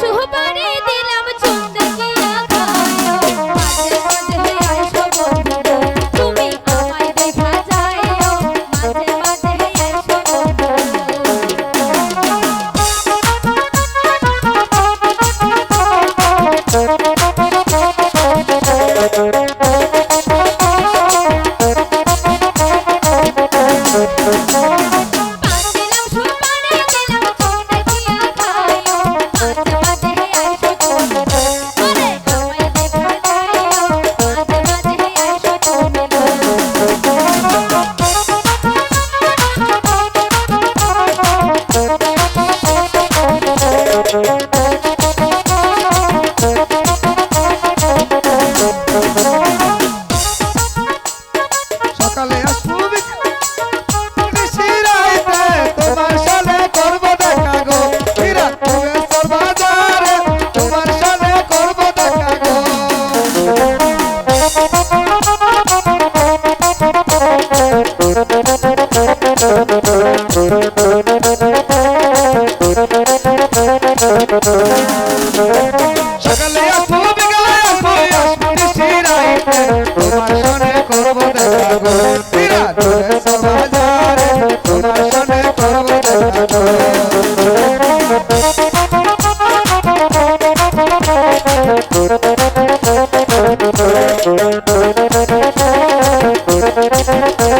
সুপারি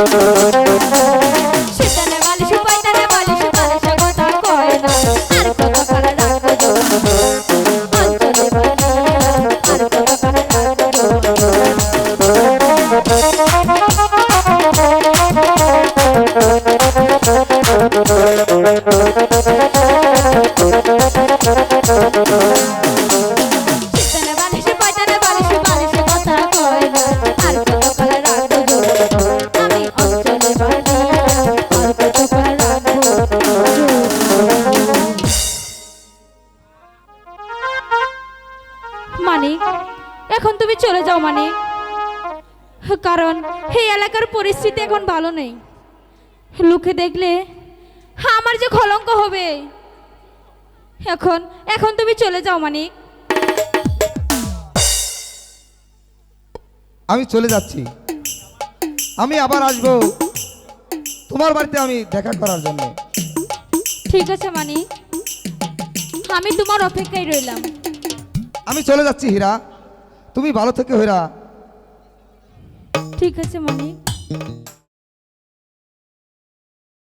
Thank মানে, এখন তুমি চলে যাও মানে। কারণ এই এলাকার পরিস্থিতি এখন ভালো নেই। লোকে দেখলে হ্যাঁ, আমার যে খলঙ্ক হবে। এখন এখন তুমি চলে যাও মানিক। আমি চলে যাচ্ছি। আমি আবার আসব তোমার বাড়িতে আমি দেখা করার জন্য। ঠিক আছে মানি আমি তোমার অপেক্ষায় রইলাম। আমি চলে যাচ্ছি হীরা। তুমি ভালো থেকে হীরা। ঠিক আছে মানি